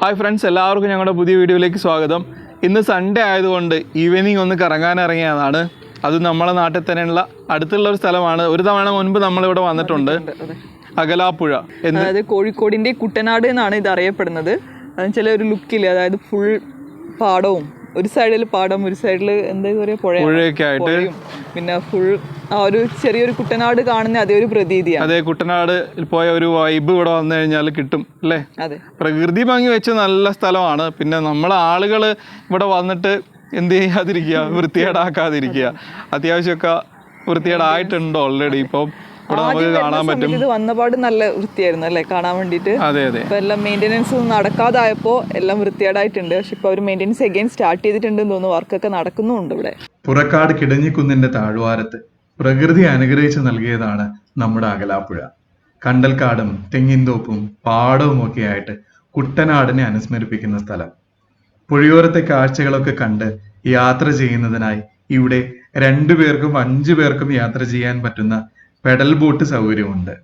Hi friends എല്ലാവർക്കും ഞങ്ങളുടെ പുതിയ വീഡിയോയിലേക്ക് സ്വാഗതം. ഇന്ന് സൺഡേ ആയതുകൊണ്ട് ഈവനിങ് ഒന്ന് കറങ്ങാൻ ഇറങ്ങിയതാണ്. അത് നമ്മളെ നാട്ടിൽ തന്നെയുള്ള അടുത്തുള്ള ഒരു സ്ഥലമാണ്. ഒരു തവണ മുൻപ് നമ്മളിവിടെ വന്നിട്ടുണ്ട്. അകലാപ്പുഴ അതായത് കോഴിക്കോടിന്റെ കുട്ടനാട് എന്നാണ് ഇത് അറിയപ്പെടുന്നത്. അതെന്നുവെച്ചാൽ ഒരു ലുക്കിൽ അതായത് ഫുൾ പാടവും. ഒരു സൈഡിൽ പാടം ഒരു സൈഡിൽ എന്താ പറയുക പുഴ പുഴയൊക്കെ ആയിട്ട്. പിന്നെ ഫുൾ ഒരു ചെറിയൊരു കുട്ടനാട് കാണുന്ന അതേ ഒരു പ്രതീതിയാണ്. അതെ കുട്ടനാട് പോയ ഒരു വൈബ് ഇവിടെ വന്നു കഴിഞ്ഞാൽ കിട്ടും അല്ലേ? അതെ. പ്രകൃതി ഭംഗി വെച്ച് നല്ല സ്ഥലമാണ്. പിന്നെ നമ്മളെ ആളുകൾ ഇവിടെ വന്നിട്ട് എന്ത് ചെയ്യാതിരിക്കുക വൃത്തികേടാക്കാതിരിക്കുക. അത്യാവശ്യമൊക്കെ വൃത്തികേടായിട്ടുണ്ട് ഓൾറെഡി ഇപ്പം ഇവിടെ നമുക്ക് കാണാൻ പറ്റും. ഇത് വന്നപാട് നല്ല വൃത്തിയായിരുന്നു അല്ലേ? കാണാൻ വേണ്ടിട്ട് അതെ അതെ. ഇപ്പൊ എല്ലാം മെയിന്റെനൻസ് ഒന്നും നടക്കാതായപ്പോ എല്ലാം വൃത്തികേടായിട്ടുണ്ട്. പക്ഷെ ഇപ്പൊ അവർ മെയിന്റെനൻസ് എഗെയിൻ സ്റ്റാർട്ട് ചെയ്തിട്ടുണ്ടെന്ന് തോന്നുന്നു. വർക്കൊക്കെ നടക്കുന്നുണ്ട് ഇവിടെ. പുറക്കാട് കിടഞ്ഞിക്കുന്നിന്റെ താഴ്വാരത്ത്. പ്രകൃതി അനുഗ്രഹിച്ചു നൽകിയതാണ് നമ്മുടെ അകലാപ്പുഴ. കണ്ടൽക്കാടും തെങ്ങിൻതോപ്പും പാടവും ഒക്കെ ആയിട്ട് കുട്ടനാടിനെ അനുസ്മരിപ്പിക്കുന്ന സ്ഥലം. പുഴയോരത്തെ കാഴ്ചകളൊക്കെ കണ്ട് യാത്ര ചെയ്യുന്നതിനായി ഇവിടെ രണ്ടു പേർക്കും അഞ്ചു പേർക്കും യാത്ര ചെയ്യാൻ പറ്റുന്ന പെഡൽ ബോട്ട് സൗകര്യമുണ്ട്.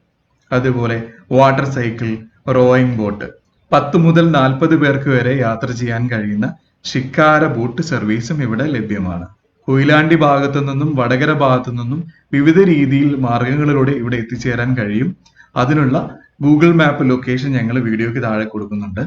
അതുപോലെ വാട്ടർ സൈക്കിൾ റോയിങ് ബോട്ട് പത്ത് മുതൽ നാൽപ്പത് പേർക്ക് വരെ യാത്ര ചെയ്യാൻ കഴിയുന്ന ഷിക്കാര ബോട്ട് സർവീസും ഇവിടെ ലഭ്യമാണ്. കൊയിലാണ്ടി ഭാഗത്തു നിന്നും വടകര ഭാഗത്തു നിന്നും വിവിധ രീതിയിൽ മാർഗങ്ങളിലൂടെ ഇവിടെ എത്തിച്ചേരാൻ കഴിയും. അതിനുള്ള ഗൂഗിൾ മാപ്പ് ലൊക്കേഷൻ ഞങ്ങൾ വീഡിയോയ്ക്ക് താഴെ കൊടുക്കുന്നുണ്ട്.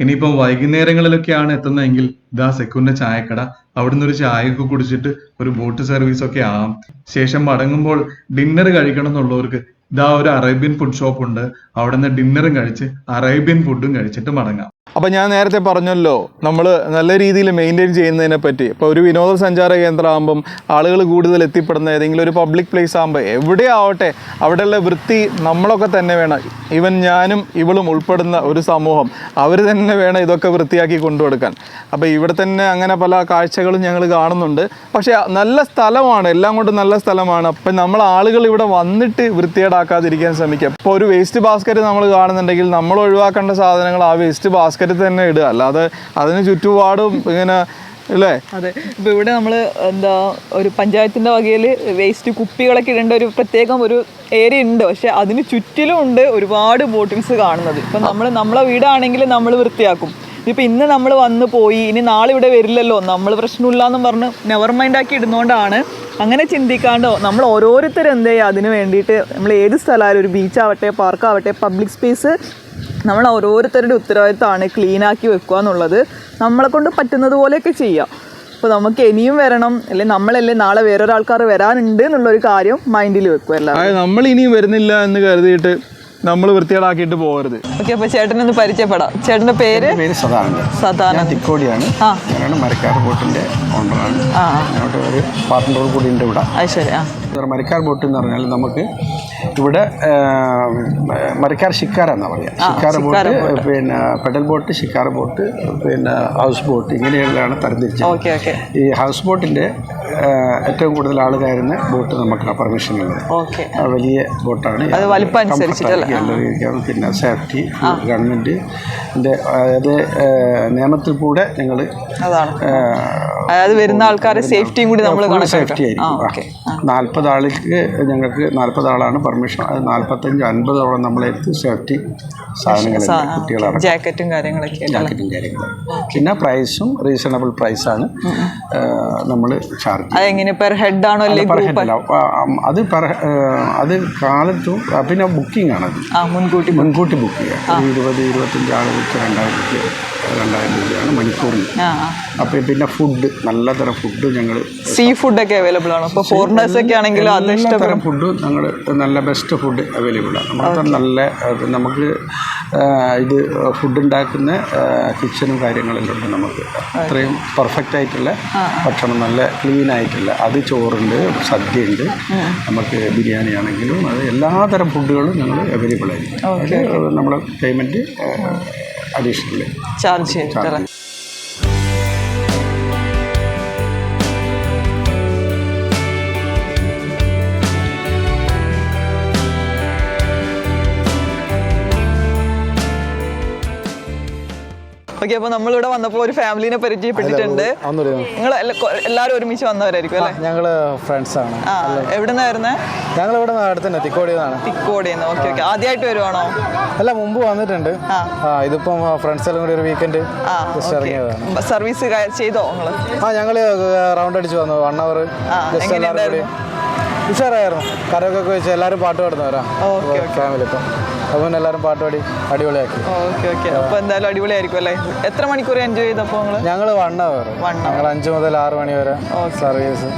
ഇനിയിപ്പം വൈകുന്നേരങ്ങളിലൊക്കെയാണ് എത്തുന്നതെങ്കിൽ ഇതാ സെക്കുന്റെ ചായക്കട. അവിടുന്ന് ഒരു ചായയൊക്കെ കുടിച്ചിട്ട് ഒരു ബോട്ട് സർവീസ് ഒക്കെ ആവാം. ശേഷം മടങ്ങുമ്പോൾ ഡിന്നർ കഴിക്കണം എന്നുള്ളവർക്ക് ഇതാ ഒരു അറേബ്യൻ ഫുഡ് ഷോപ്പ് ഉണ്ട്. അവിടെ നിന്ന് ഡിന്നറും കഴിച്ച് അറേബ്യൻ ഫുഡും കഴിച്ചിട്ട് മടങ്ങാം. അപ്പൊ ഞാൻ നേരത്തെ പറഞ്ഞല്ലോ നമ്മൾ നല്ല രീതിയിൽ മെയിന്റെയിൻ ചെയ്യുന്നതിനെ പറ്റി. ഇപ്പോൾ ഒരു വിനോദസഞ്ചാര കേന്ദ്രമാകുമ്പം ആളുകൾ കൂടുതൽ എത്തിപ്പെടുന്ന ഏതെങ്കിലും ഒരു പബ്ലിക് പ്ലേസ് ആകുമ്പോൾ എവിടെ ആവട്ടെ അവിടെയുള്ള വൃത്തി നമ്മളൊക്കെ തന്നെ വേണം. ഇവൻ ഞാനും ഇവളും ഉൾപ്പെടുന്ന ഒരു സമൂഹം അവർ തന്നെ വേണം ഇതൊക്കെ വൃത്തിയാക്കി കൊണ്ടുകൊടുക്കാൻ. അപ്പോൾ ഇവിടെ തന്നെ അങ്ങനെ പല കാഴ്ചകളും ഞങ്ങൾ കാണുന്നുണ്ട്. പക്ഷേ നല്ല സ്ഥലമാണ് എല്ലാം കൊണ്ടും നല്ല സ്ഥലമാണ്. അപ്പം നമ്മൾ ആളുകൾ ഇവിടെ വന്നിട്ട് വൃത്തികേടാക്കാതിരിക്കാൻ ശ്രമിക്കുക ഇപ്പോൾ ഒരു വേസ്റ്റ് ബാസ്ക്കറ്റ് നമ്മൾ കാണുന്നുണ്ടെങ്കിൽ നമ്മൾ ഒഴിവാക്കേണ്ട സാധനങ്ങൾ ആ വേസ്റ്റ് ബാസ്ക്കറ്റിൽ തന്നെ ഇടുക. അല്ലാതെ അതിന് ചുറ്റുപാടും ഇങ്ങനെ അല്ലേ അതെ. ഇപ്പൊ ഇവിടെ നമ്മൾ എന്താ ഒരു പഞ്ചായത്തിന്റെ വകയിൽ വേസ്റ്റ് കുപ്പികളൊക്കെ ഇടേണ്ട ഒരു പ്രത്യേകം ഒരു ഏരിയ ഉണ്ട്. പക്ഷെ അതിന് ചുറ്റിലും ഉണ്ട് ഒരുപാട് ബോട്ടിങ്സ് കാണുന്നത്. ഇപ്പൊ നമ്മൾ നമ്മളെ വീടാണെങ്കിൽ നമ്മൾ വൃത്തിയാക്കും. ഇപ്പൊ ഇന്ന് നമ്മൾ വന്ന് പോയി ഇനി നാളെ ഇവിടെ വരില്ലല്ലോ നമ്മൾ പ്രശ്നമില്ല എന്നും പറഞ്ഞ് നെവർ മൈൻഡ് ആക്കി ഇടുന്നോണ്ടാണ് അങ്ങനെ ചിന്തിക്കാണ്ടോ നമ്മൾ ഓരോരുത്തരും എന്ത് അതിന് വേണ്ടിയിട്ട് നമ്മൾ ഏത് സ്ഥലമായാലും ഒരു ബീച്ചാവട്ടെ പാർക്കാവട്ടെ പബ്ലിക് സ്പേസ് നമ്മൾ ഓരോരുത്തരുടെ ഉത്തരവാദിത്തമാണ് ക്ലീനാക്കി വെക്കുക എന്നുള്ളത്. നമ്മളെ കൊണ്ട് പറ്റുന്നത് പോലെയൊക്കെ ചെയ്യാം. അപ്പോൾ നമുക്ക് ഇനിയും വരണം. അല്ലെങ്കിൽ നമ്മളല്ലേ നാളെ വേറൊരാൾക്കാർ വരാനുണ്ട് എന്നുള്ളൊരു കാര്യം മൈൻഡിൽ വെക്കുക അല്ല നമ്മൾ ഇനിയും വരുന്നില്ല എന്ന് കരുതിയിട്ട് നമ്മൾ വൃത്തികേടാക്കിയിട്ട് പോകരുത്. ഓക്കെ അപ്പോൾ ചേട്ടനൊന്ന് പരിചയപ്പെടാം. ചേട്ടന്റെ പേര്? പേര് സദാനന്ദ സദാനന്ദ തിക്കോടിയാണ്. ഞാനാണ് മരക്കാർ ബോട്ടിന്റെ ഓണറാണ് ഒരു കൂടി ഉണ്ട് ഇവിടെ. അത് ശരി ആ. മരക്കാർ ബോട്ട് എന്ന് പറഞ്ഞാൽ നമുക്ക് ഇവിടെ മരക്കാർ ഷിക്കാര എന്നാ പറയുക ഷിക്കാര ബോട്ട് പിന്നെ പെഡൽ ബോട്ട് ഷിക്കാര ബോട്ട് പിന്നെ ഹൗസ് ബോട്ട് ഇങ്ങനെയുള്ളതാണ് തരംതിരിച്ചത്. ഈ ഹൗസ് ബോട്ടിന്റെ ഏറ്റവും കൂടുതൽ ആൾ കയറുന്ന ബോട്ട് നമുക്ക് പെർമിഷൻ ഉള്ളത് വലിയ ബോട്ടാണ്. അത് വലിപ്പം പിന്നെ സേഫ്റ്റി ഗവൺമെന്റ് അതായത് നിയമത്തിൽ കൂടെ ഞങ്ങൾ അതായത് വരുന്ന ആൾക്കാരെ സേഫ്റ്റിയും കൂടി നമ്മൾ സേഫ്റ്റി ആയിരിക്കും. നാൽപ്പത് ആൾക്ക് ഞങ്ങൾക്ക് നാൽപ്പത് ആളാണ് പെർമിഷൻ അത് നാൽപ്പത്തഞ്ച് അൻപതോളം നമ്മളെടുത്ത് സേഫ്റ്റി സാധനങ്ങളുണ്ട് കുട്ടികളാണ് ജാക്കറ്റും കാര്യങ്ങളൊക്കെ? ജാക്കറ്റും കാര്യങ്ങളും. പിന്നെ പ്രൈസും റീസണബിൾ പ്രൈസാണ് നമ്മൾ ചാർജ് അതെങ്ങനെ പെർ ഹെഡ് ആണോ അല്ല. അത് per, അത് കാലത്തും പിന്നെ ബുക്കിംഗ് ആണ് ആ മുൻകൂട്ടി മുൻകൂട്ടി ബുക്ക് ചെയ്യുക. ഇരുപത് ഇരുപത്തഞ്ച് ആളുകൾക്ക് രണ്ടായിരം രൂപ രണ്ടായിരം രൂപയാണ് മണിക്കൂറിന്. ആ അപ്പോൾ പിന്നെ ഫുഡ് നല്ല തരം ഫുഡ് ഞങ്ങൾ സീ ഫുഡ് ഒക്കെ അവൈലബിൾ ആണ്. ഇപ്പോൾ ഫോറിനേഴ്സ് ഒക്കെ ആണെങ്കിലും അത് ഇഷ്ടപ്പെടും. ഫുഡ് ഞങ്ങൾ നല്ല ബെസ്റ്റ് ഫുഡ് അവൈലബിൾ ആണ്. നമുക്ക് നല്ല നമുക്ക് ഇത് ഫുഡ് ഉണ്ടാക്കുന്ന കിച്ചണും കാര്യങ്ങളും ഉണ്ട് നമുക്ക്. അത്രയും പെർഫെക്റ്റ് ആയിട്ടുള്ള ഭക്ഷണം നല്ല ക്ലീൻ ആയിട്ടുള്ള. അത് ചോറുണ്ട് സദ്യ ഉണ്ട് നമുക്ക് ബിരിയാണി ആണെങ്കിലും അത് എല്ലാതരം ഫുഡുകളും ഞങ്ങൾ അവൈലബിൾ ആയിരിക്കും. നമ്മൾ പേയ്മെന്റ് അഡീഷണൽ ചാർജ് ചെയ്തിട്ടല്ലേ ഓക്കെ അപ്പൊ നമ്മളിവിടെ വന്നപ്പോ ഒരു ഫാമിലിനെ പരിചയപ്പെട്ടിട്ടുണ്ട്. നിങ്ങൾ എല്ലാരും ഒരുമിച്ച് വന്നവരായിരിക്കും അല്ലേ? ഞങ്ങൾ ഫ്രണ്ട്സ് ആണ്. എവിടെ വരുന്നത് ഞങ്ങൾ ഇവിടെ അടുത്ത് തന്നെ തിക്കോടിയെന്നാണ് തിക്കോടിന്ന് ഓക്കെ ഓക്കെ. ആദ്യമായിട്ട് വരുവാണോ? അല്ല മുമ്പ് വന്നിട്ടുണ്ട്. ഇതിപ്പം ഫ്രണ്ട്സ് എല്ലാം കൂടി ഒരു വീക്കെൻഡ് ഇറങ്ങിയതാണ്. സർവീസ് ചെയ്തോ ആ ഞങ്ങൾ റൗണ്ട് അടിച്ച് വന്നു. വൺ അവർ ആ, ജസ്റ്റ് എല്ലാവരും കൂടി ഉഷാറായിരുന്നു. കരയൊക്കെ വെച്ച് എല്ലാവരും പാട്ട് പാടുന്നവരാ. ഫാമിലി ഇപ്പം അപ്പം എല്ലാവരും പാട്ട് പാടി അടിപൊളിയാക്കി ഓക്കെ ഓക്കെ. അപ്പൊ എന്തായാലും അടിപൊളിയായിരിക്കും അല്ലേ? എത്ര മണിക്കൂർ എൻജോയ് ചെയ്തപ്പോ നിങ്ങൾ? ഞങ്ങൾ വൺ അവർ. ഞങ്ങൾ അഞ്ച് മുതൽ ആറ് മണി വരെ സർവീസ്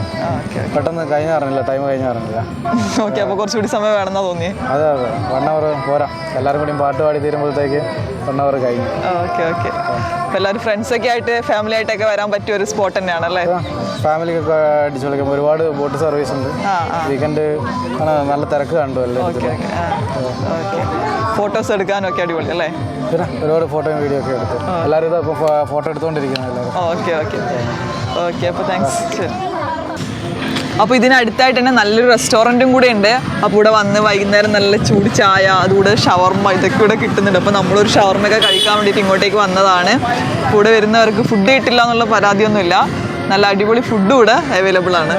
പെട്ടെന്ന് കഴിഞ്ഞ അറിഞ്ഞില്ല ടൈം കഴിഞ്ഞ അറിഞ്ഞില്ല. ഓക്കെ അപ്പൊ കുറച്ചുകൂടി സമയം വേണമെന്നാ തോന്നി അതെ അതെ. വൺ അവർ പോരാ. എല്ലാവരും കൂടി പാട്ട് പാടി തീരുമ്പോഴത്തേക്ക് വൺ അവർ കഴിഞ്ഞു. Okay okay. അപ്പോൾ എല്ലാവരും ഫ്രണ്ട്സ് ഒക്കെ ആയിട്ട് ഫാമിലി ആയിട്ടൊക്കെ വരാൻ പറ്റിയ ഒരു സ്പോട്ട് തന്നെയാണ് അല്ലേ? ഫാമിലിക്കൊക്കെ അടിച്ചു വിളിക്കുമ്പോൾ ഒരുപാട് ബോട്ട് സർവീസ് ഉണ്ട്. വീക്കെൻഡ് നല്ല തിരക്ക് കണ്ടു അല്ലേ ഓക്കെ. ഫോട്ടോസ് എടുക്കാനൊക്കെ അടിപൊളി അല്ലേ? പിന്നെ ഒരുപാട് ഫോട്ടോയും വീഡിയോ ഒക്കെ എടുത്തു. എല്ലാവരും ഇതാ ഇപ്പോൾ ഫോട്ടോ എടുത്തുകൊണ്ടിരിക്കുന്നത് എല്ലാവരും ഓക്കെ ഓക്കെ. ഓക്കെ അപ്പോൾ താങ്ക്സ് ശരി അപ്പോൾ ഇതിനടുത്തായിട്ട് തന്നെ നല്ലൊരു റെസ്റ്റോറന്റും കൂടെ ഉണ്ട്. അപ്പോൾ ഇവിടെ വന്ന് വൈകുന്നേരം നല്ല ചൂട് ചായ അതുകൂടെ ഷവർമ ഇതൊക്കെ ഇവിടെ കിട്ടുന്നുണ്ട്. അപ്പോൾ നമ്മളൊരു ഷവർമ്മയൊക്കെ കഴിക്കാൻ വേണ്ടിയിട്ട് ഇങ്ങോട്ടേക്ക് വന്നതാണ്. കൂടെ വരുന്നവർക്ക് ഫുഡ് കിട്ടില്ല എന്നുള്ള പരാതിയൊന്നുമില്ല. നല്ല അടിപൊളി ഫുഡും ഇവിടെ അവൈലബിൾ ആണ്.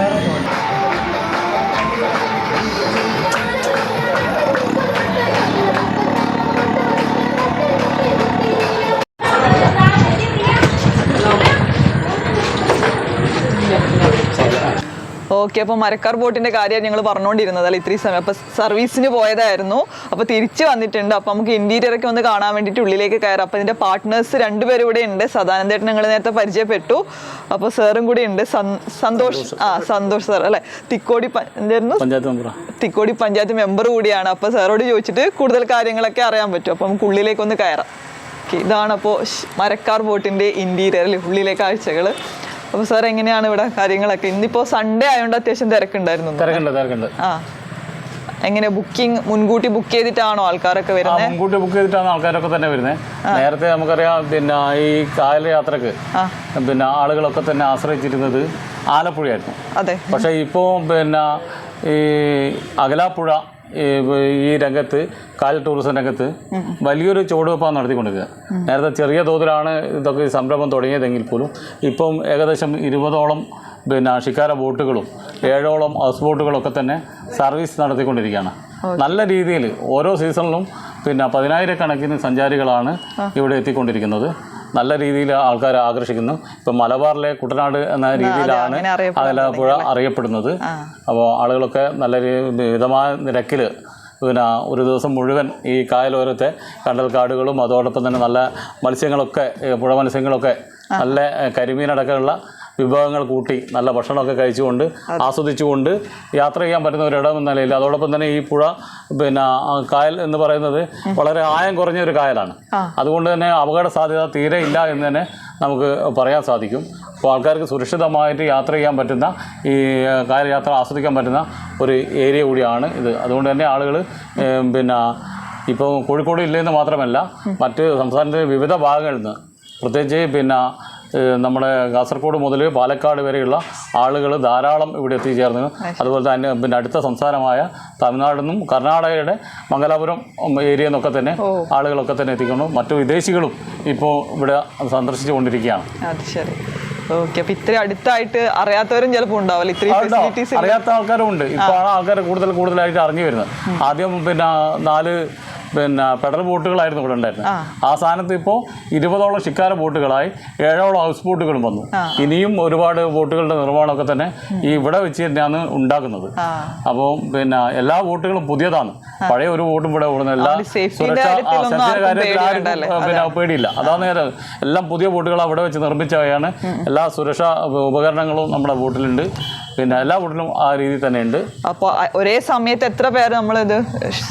ഓക്കെ അപ്പോൾ മരക്കാർ ബോട്ടിന്റെ കാര്യം ഞങ്ങൾ പറഞ്ഞുകൊണ്ടിരുന്നത് അല്ല ഇത്രയും സമയം അപ്പോൾ സർവീസിന് പോയതായിരുന്നു. അപ്പോൾ തിരിച്ച് വന്നിട്ടുണ്ട്. അപ്പോൾ നമുക്ക് ഇന്റീരിയർ ഒക്കെ ഒന്ന് കാണാൻ വേണ്ടിയിട്ട് ഉള്ളിലേക്ക് കയറാം. അപ്പോൾ ഇതിന്റെ പാർട്ട്നേഴ്സ് രണ്ടുപേരും ഇവിടെ ഉണ്ട്. സദാനന്ദേട്ടൻ ഞങ്ങൾ നേരത്തെ പരിചയപ്പെട്ടു. അപ്പോൾ സാറും കൂടി ഉണ്ട്. സന്തോഷ് ആ സന്തോഷ് സാർ അല്ലേ? തിക്കോടി എന്തായിരുന്നു? തിക്കോടി പഞ്ചായത്ത് മെമ്പർ കൂടിയാണ്. അപ്പോൾ സാറോട് ചോദിച്ചിട്ട് കൂടുതൽ കാര്യങ്ങളൊക്കെ അറിയാൻ പറ്റും. അപ്പോൾ നമുക്ക് ഉള്ളിലേക്ക് ഒന്ന് കയറാം. ഇതാണ് അപ്പോൾ മരക്കാർ ബോട്ടിന്റെ ഇന്റീരിയർ ഉള്ളിലെ കാഴ്ചകൾ അപ്പോൾ സാർ എങ്ങനെയാണ് ഇവിടെ കാര്യങ്ങളൊക്കെ? ഇന്നിപ്പോൾ സൺഡേ ആയതുകൊണ്ട് അത്യാവശ്യം തിരക്കുണ്ടായിരുന്നു. തിരക്കുണ്ട് തിരക്കുണ്ട്. ആ. എങ്ങനെ ബുക്കിംഗ് മുൻകൂട്ടി ബുക്ക് ചെയ്തിട്ടാണോ ആൾക്കാരൊക്കെ വരുന്നത് മുൻകൂട്ടി ബുക്ക് ചെയ്തിട്ടാണ് ആൾക്കാരൊക്കെ തന്നെ വരുന്നത് നേരത്തെ നമുക്കറിയാം പിന്നെ ഈ കായൽ യാത്രയ്ക്ക് പിന്നെ ആളുകളൊക്കെ തന്നെ ആശ്രയിച്ചിരുന്നത് ആലപ്പുഴയായിരുന്നു. അതെ. പക്ഷേ ഇപ്പോ പിന്നെ ഈ അകലാപ്പുഴ ഈ രംഗത്ത് കാൽ ടൂറിസം രംഗത്ത് വലിയൊരു ചുവടുവെപ്പാണ് നടത്തിക്കൊണ്ടിരിക്കുന്നത് നേരത്തെ ചെറിയ തോതിലാണ് ഇതൊക്കെ സംരംഭം തുടങ്ങിയതെങ്കിൽ പോലും ഇപ്പം ഏകദേശം ഇരുപതോളം പിന്നെ ഷിക്കാര ബോട്ടുകളും ഏഴോളം ഹൗസ് ബോട്ടുകളൊക്കെ തന്നെ സർവീസ് നടത്തിക്കൊണ്ടിരിക്കുകയാണ്. നല്ല രീതിയിൽ ഓരോ സീസണിലും പിന്നെ പതിനായിരക്കണക്കിന് സഞ്ചാരികളാണ് ഇവിടെ എത്തിക്കൊണ്ടിരിക്കുന്നത്. നല്ല രീതിയിൽ ആൾക്കാരെ ആകർഷിക്കുന്നു. ഇപ്പം മലബാറിലെ കുട്ടനാട് എന്ന രീതിയിലാണ് ആലപ്പുഴ അറിയപ്പെടുന്നത്. അപ്പോൾ ആളുകളൊക്കെ നല്ല വിധമായ നിരക്കിൽ പിന്നെ ഒരു ദിവസം മുഴുവൻ ഈ കായലോരത്തെ കണ്ടൽക്കാടുകളും അതോടൊപ്പം തന്നെ നല്ല മത്സ്യങ്ങളൊക്കെ പുഴ മത്സ്യങ്ങളൊക്കെ നല്ല കരിമീനടക്കമുള്ള വിഭവങ്ങൾ കൂട്ടി നല്ല ഭക്ഷണമൊക്കെ കഴിച്ചുകൊണ്ട് ആസ്വദിച്ചുകൊണ്ട് യാത്ര ചെയ്യാൻ പറ്റുന്ന ഒരിടം എന്ന നിലയിൽ. അതോടൊപ്പം തന്നെ ഈ പുഴ പിന്നെ കായൽ എന്ന് പറയുന്നത് വളരെ ആയം കുറഞ്ഞ ഒരു കായലാണ്. അതുകൊണ്ട് തന്നെ അപകട സാധ്യത തീരെ ഇല്ല എന്ന് തന്നെ നമുക്ക് പറയാൻ സാധിക്കും. അപ്പോൾ ആൾക്കാർക്ക് സുരക്ഷിതമായിട്ട് യാത്ര ചെയ്യാൻ പറ്റുന്ന ഈ കായൽ യാത്ര ആസ്വദിക്കാൻ പറ്റുന്ന ഒരു ഏരിയ കൂടിയാണ് ഇത്. അതുകൊണ്ട് തന്നെ ആളുകൾ പിന്നെ ഇപ്പോൾ കോഴിക്കോട് ഇല്ലെന്ന് മാത്രമല്ല മറ്റ് സംസ്ഥാനത്തെ വിവിധ ഭാഗങ്ങളിൽ നിന്ന് പ്രത്യേകിച്ച് പിന്നെ നമ്മുടെ കാസർഗോഡ് മുതൽ പാലക്കാട് വരെയുള്ള ആളുകൾ ധാരാളം ഇവിടെ എത്തിച്ചേർന്നു അതുപോലെ തന്നെ പിന്നെ അടുത്ത സംസ്ഥാനമായ തമിഴ്നാട് നിന്നും കർണാടകയുടെ മംഗലാപുരം ഏരിയ നിന്നൊക്കെ തന്നെ ആളുകളൊക്കെ തന്നെ എത്തിക്കുന്നു മറ്റു വിദേശികളും ഇപ്പോൾ ഇവിടെ സന്ദർശിച്ചു കൊണ്ടിരിക്കുകയാണ് അത് ശരി. ഓക്കെ അപ്പൊ ഇത്ര അടുത്തായിട്ട് അറിയാത്തവരും ചിലപ്പോൾ ഉണ്ടാവില്ല. ഇത്രയും. അറിയാത്ത ആൾക്കാരും ഉണ്ട്. ഇപ്പോഴാണ് ആൾക്കാർ കൂടുതൽ കൂടുതലായിട്ട് അറിഞ്ഞു വരുന്നത്. ആദ്യം പിന്നെ നാല് പിന്നെ ഫെഡറൽ ബോട്ടുകളായിരുന്നു ഇവിടെ ഉണ്ടായിരുന്നത്. ആ. സ്ഥാനത്ത് ഇപ്പോൾ ഇരുപതോളം ശിക്കാര ബോട്ടുകളായി ഏഴോളം ഹൗസ് ബോട്ടുകളും വന്നു. ഇനിയും ഒരുപാട് ബോട്ടുകളുടെ നിർമ്മാണമൊക്കെ തന്നെ ഈ ഇവിടെ വെച്ച് തന്നെയാണ് ഉണ്ടാക്കുന്നത്. അപ്പോൾ പിന്നെ എല്ലാ ബോട്ടുകളും പുതിയതാണ്. പഴയ ഒരു ബോട്ടും ഇവിടെ ഓടുന്ന എല്ലാ സുരക്ഷ പേടിവേണ്ടല്ലേ? പിന്നെ പേടിയില്ല. അതാണ് എല്ലാം പുതിയ ബോട്ടുകൾ അവിടെ വെച്ച് നിർമ്മിച്ചവയാണ്. എല്ലാ സുരക്ഷാ ഉപകരണങ്ങളും നമ്മുടെ ബോട്ടിലുണ്ട്. പിന്നെ എല്ലാ ബോട്ടിലും ആ രീതിയിൽ തന്നെയുണ്ട്. അപ്പോൾ ഒരേ സമയത്ത് എത്ര പേര് നമ്മളിത്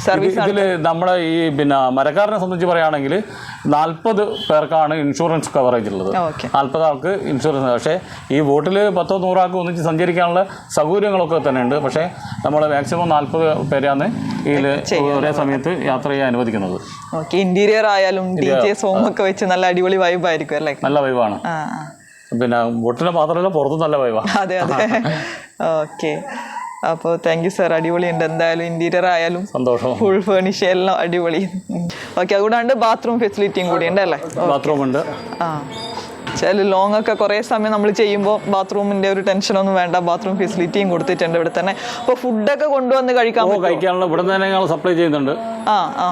സർവീസ് ഇതിൽ നമ്മുടെ ഈ പിന്നെ മരക്കാരനെ സംബന്ധിച്ച് പറയുകയാണെങ്കിൽ നാൽപ്പത് പേർക്കാണ് ഇൻഷുറൻസ് കവറേജ് ഉള്ളത്. നാൽപ്പത് ആൾക്ക് ഇൻഷുറൻസ്. പക്ഷേ ഈ ബോട്ടിൽ പത്തോ നൂറാൾക്ക് ഒന്നിച്ച് സഞ്ചരിക്കാനുള്ള സൗകര്യങ്ങളൊക്കെ തന്നെ ഉണ്ട് പക്ഷേ നമ്മൾ മാക്സിമം നാൽപ്പത് പേരാണ് ഇതിൽ ഒരേ സമയത്ത് യാത്ര ചെയ്യാൻ അനുവദിക്കുന്നത്. ഓക്കെ ഇന്റീരിയർ ആയാലും ഡി ജെ സോമൊക്കെ വെച്ച് നല്ല അടിപൊളി വൈബായിരിക്കും അല്ലേ? നല്ല വൈവാണ് ആ ആ. പിന്നെ മുട്ടിനെ മാത്രമല്ല പുറത്തും നല്ല വൈവാ അതെ അതെ. ഓക്കെ അപ്പോൾ താങ്ക് യു സാർ അടിപൊളിയുണ്ട്. എന്തായാലും ഇന്റീരിയർ ആയാലും സന്തോഷം. ഫുൾ ഫേണിഷ് എല്ലാം അടിപൊളി. ഓക്കെ അതുകൂടാണ്ട് ബാത്റൂം ഫെസിലിറ്റിയും കൂടി ഉണ്ട് അല്ലേ? ബാത്റൂം ഉണ്ട്. ആ. ചില ലോങ് ഒക്കെ കുറേ സമയം നമ്മൾ ചെയ്യുമ്പോൾ ബാത്റൂമിന്റെ ഒരു ടെൻഷനൊന്നും വേണ്ട. ബാത്റൂം ഫെസിലിറ്റിയും കൊടുത്തിട്ടുണ്ട് ഇവിടെ തന്നെ. അപ്പോൾ ഫുഡൊക്കെ കൊണ്ടുവന്ന് കഴിക്കാൻ കഴിക്കാനുള്ള ഇവിടെ തന്നെ ഞങ്ങൾ സപ്ലൈ ചെയ്യുന്നുണ്ട്. ആ ആ.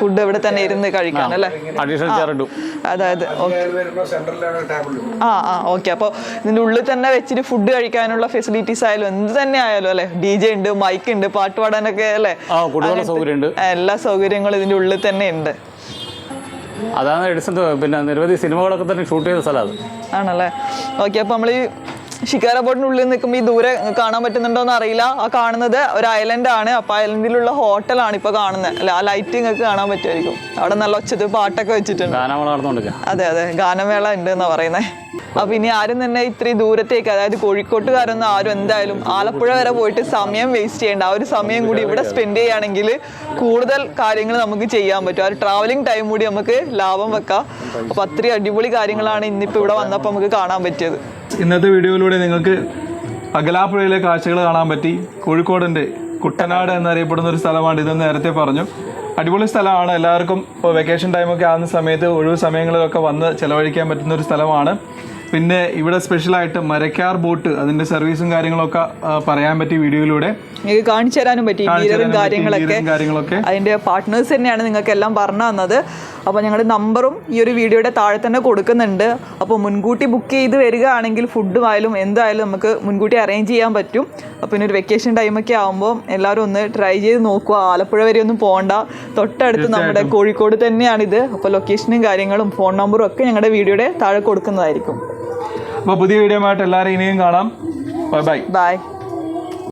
ഫുഡ് ഇവിടെ തന്നെ ഇരുന്ന് കഴിക്കാൻ അല്ലേ? അഡീഷണൽ ചെയർ ഇടും. അതായത് ആ ആ ഓക്കെ. അപ്പോൾ ഇതിന്റെ ഉള്ളിൽ തന്നെ വെച്ചിട്ട് ഫുഡ് കഴിക്കാനുള്ള ഫെസിലിറ്റീസ് ആയാലും എന്ത് തന്നെ ആയാലും അല്ലേ? ഡി ജെ ഉണ്ട് മൈക്ക് ഉണ്ട് പാട്ട് പാടാനൊക്കെ അല്ലേ? എല്ലാ സൗകര്യങ്ങളും ഇതിന്റെ ഉള്ളിൽ തന്നെ ഉണ്ട്. അതാണ് എഡിസൺ പിന്നെ നിരവധി സിനിമകളൊക്കെ തന്നെ ഷൂട്ട് ചെയ്ത സ്ഥലം അത്. ആണല്ലേ? ഓക്കെ അപ്പോൾ നമ്മൾ ഈ ഷിക്കാര ബോട്ടിന്റെ ഉള്ളിൽ നിൽക്കുമ്പോൾ ഈ ദൂരെ കാണാൻ പറ്റുന്നുണ്ടോ എന്ന് അറിയില്ല ആ കാണുന്നത് ഒരു ഐലൻഡ് ആണ്. അപ്പോൾ ഐലൻഡിലുള്ള ഹോട്ടലാണ് ഇപ്പോൾ കാണുന്നത്. അല്ല ആ ലൈറ്റിംഗ് ഒക്കെ കാണാൻ പറ്റുമായിരിക്കും. അവിടെ നല്ല ഒച്ചത് പാട്ടൊക്കെ വെച്ചിട്ടുണ്ട്. അതെ അതെ. ഗാനമേള ഉണ്ട് എന്നാ പറയുന്നത് അപ്പൊ ഇനി ആരും തന്നെ ഇത്രയും ദൂരത്തേക്ക് അതായത് കോഴിക്കോട്ടുകാരൊന്നും ആരും എന്തായാലും ആലപ്പുഴ വരെ പോയിട്ട് സമയം വേസ്റ്റ് ചെയ്യേണ്ട. ആ ഒരു സമയം കൂടി ഇവിടെ സ്പെൻഡ് ചെയ്യുകയാണെങ്കിൽ കൂടുതൽ കാര്യങ്ങൾ നമുക്ക് ചെയ്യാൻ പറ്റും. ആ ഒരു ട്രാവലിംഗ് ടൈം കൂടി നമുക്ക് ലാഭം വെക്കാം. അപ്പൊ അത്രയും അടിപൊളി കാര്യങ്ങളാണ് ഇന്നിപ്പോ ഇവിടെ വന്നപ്പോൾ നമുക്ക് കാണാൻ പറ്റിയത്. ഇന്നത്തെ വീഡിയോയിലൂടെ നിങ്ങൾക്ക് അകലാപ്പുഴയിലെ കാഴ്ചകൾ കാണാൻ പറ്റി. കോഴിക്കോടിന്റെ കുട്ടനാട് എന്നറിയപ്പെടുന്ന ഒരു സ്ഥലമാണ് ഇതെന്ന് നേരത്തെ പറഞ്ഞു. അടിപൊളി സ്ഥലമാണ്. എല്ലാവർക്കും ഇപ്പോൾ വെക്കേഷൻ ടൈമൊക്കെ ആകുന്ന സമയത്ത് ഒഴിവ് സമയങ്ങളിലൊക്കെ വന്ന് ചിലവഴിക്കാൻ പറ്റുന്ന ഒരു സ്ഥലമാണ്. പിന്നെ ഇവിടെ സ്പെഷ്യലായിട്ട് മരക്കാർ ബോട്ട് അതിന്റെ സർവീസും കാര്യങ്ങളൊക്കെ പറയാൻ പറ്റി വീഡിയോയിലൂടെ. നിങ്ങൾക്ക് കാണിച്ചു തരാനും പറ്റി കാര്യങ്ങളൊക്കെ. അതിന്റെ പാർട്ട്നേഴ്സ് തന്നെയാണ് നിങ്ങൾക്ക് എല്ലാം പറഞ്ഞു തന്നത്. അപ്പോൾ ഞങ്ങളുടെ നമ്പറും ഈ ഒരു വീഡിയോയുടെ താഴെ തന്നെ കൊടുക്കുന്നുണ്ട്. അപ്പോൾ മുൻകൂട്ടി ബുക്ക് ചെയ്ത് വരികയാണെങ്കിൽ ഫുഡും ആയാലും എന്തായാലും നമുക്ക് മുൻകൂട്ടി അറേഞ്ച് ചെയ്യാൻ പറ്റും. അപ്പോൾ പിന്നെ ഒരു വെക്കേഷൻ ടൈമൊക്കെ ആകുമ്പോൾ എല്ലാവരും ഒന്ന് ട്രൈ ചെയ്ത് നോക്കുക. ആലപ്പുഴ വരെ ഒന്നും പോകണ്ട തൊട്ടടുത്ത് നമ്മുടെ കോഴിക്കോട് തന്നെയാണിത്. അപ്പോൾ ലൊക്കേഷനും കാര്യങ്ങളും ഫോൺ നമ്പറും ഒക്കെ ഞങ്ങളുടെ വീഡിയോയുടെ താഴെ കൊടുക്കുന്നതായിരിക്കും. അപ്പോൾ പുതിയ വീഡിയോ ആയിട്ട് എല്ലാവരും ഇനിയും കാണാം. Bye bye bye